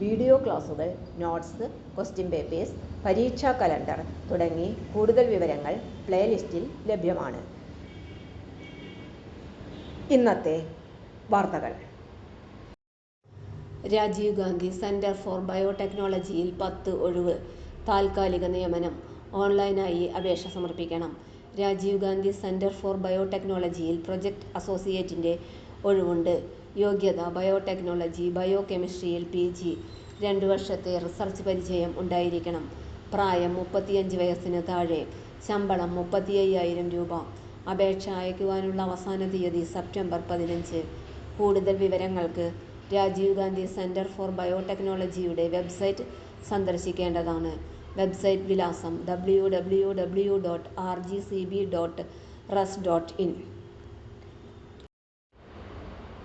Video ക്ലാസുകൾ notes question papers പരീക്ഷാ calendar തുടങ്ങി കൂടുതൽ വിവരങ്ങൾ പ്ലേലിസ്റ്റിൽ ലഭ്യമാണ്. ഇന്നത്തെ വാർത്തകൾ. രാജീവ് ഗാന്ധി സെന്റർ ഫോർ ബയോടെക്നോളജിയിൽ പത്ത് ഒഴിവ് താൽക്കാലിക നിയമനം ഓൺലൈനായി അപേക്ഷ സമർപ്പിക്കണം. രാജീവ് ഗാന്ധി സെന്റർ ഫോർ ബയോടെക്നോളജിയിൽ പ്രൊജക്ട് അസോസിയേറ്റിന്റെ ഒഴിവുണ്ട്. യോഗ്യത ബയോടെക്നോളജി ബയോ കെമിസ്ട്രിയിൽ പി ജി രണ്ട് വർഷത്തെ റിസർച്ച് പരിചയം ഉണ്ടായിരിക്കണം. പ്രായം മുപ്പത്തിയഞ്ച് വയസ്സിന് താഴെ ശമ്പളം മുപ്പത്തി അയ്യായിരം രൂപ. അപേക്ഷ അയക്കുവാനുള്ള അവസാന തീയതി സെപ്റ്റംബർ പതിനഞ്ച്. കൂടുതൽ വിവരങ്ങൾക്ക് രാജീവ് ഗാന്ധി സെന്റർ ഫോർ ബയോടെക്നോളജിയുടെ വെബ്സൈറ്റ് സന്ദർശിക്കേണ്ടതാണ്. വെബ്സൈറ്റ് വിലാസം W W W dot R G C B dot res dot in